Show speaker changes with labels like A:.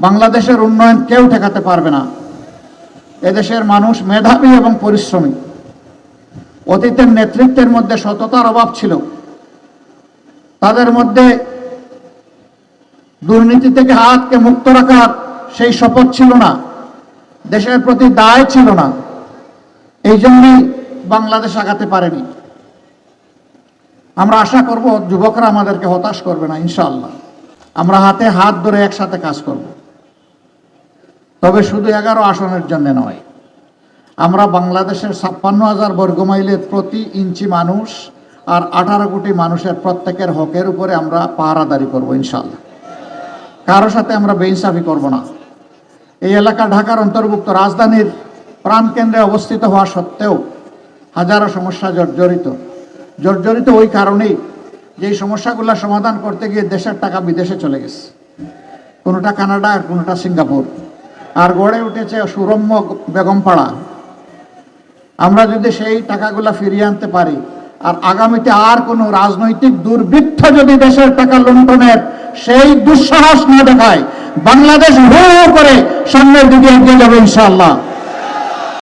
A: বাংলাদেশের উন্নয়ন কেউ ঠেকাতে পারবে না। এদেশের মানুষ মেধাবী এবং পরিশ্রমী। অতীতের নেতৃত্বের মধ্যে সততার অভাব ছিল। তাদের মধ্যে দুর্নীতি থেকে হাতকে মুক্ত রাখার সেই শপথ ছিল না। দেশের প্রতি দায় ছিল না। এই জন্যই বাংলাদেশ আগাতে পারেনি। আমরা আশা করব, যুবকরা আমাদেরকে হতাশ করবে না, ইনশাআল্লাহ। আমরা হাতে হাত ধরে একসাথে কাজ করব। তবে শুধু এগারো আসনের জন্য নয়। আমরা বাংলাদেশের ছাপ্পান্ন হাজার বর্গমাইলের প্রতি ইঞ্চি মানুষ আর আঠারো কোটি মানুষের প্রত্যেকের হকের উপরে আমরা পাহারাদারি করব ইনশাল্লাহ কারও সাথে আমরা বেইনসাফি করব না। এই এলাকা ঢাকার অন্তর্ভুক্ত রাজধানীর প্রাণকেন্দ্রে অবস্থিত হওয়া সত্ত্বেও হাজারো সমস্যা জর্জরিত। জর্জরিত ওই কারণেই যে এই সমস্যাগুলো সমাধান করতে গিয়ে দেশের টাকা বিদেশে চলে গেছে। কোনোটা কানাডা আর কোনোটা সিঙ্গাপুর। আর গড়ে উঠেছে সুরম্য বেগমপাড়া আমরা যদি সেই টাকাগুলা ফিরিয়ে আনতে পারি, আর আগামীতে আর কোনো রাজনৈতিক দুর্বৃত্ত যদি দেশের টাকা লুণ্ঠনের সেই দুঃসাহস না দেখায়, বাংলাদেশ হু করে সামনের দিকে এগিয়ে যাবে ইনশাআল্লাহ।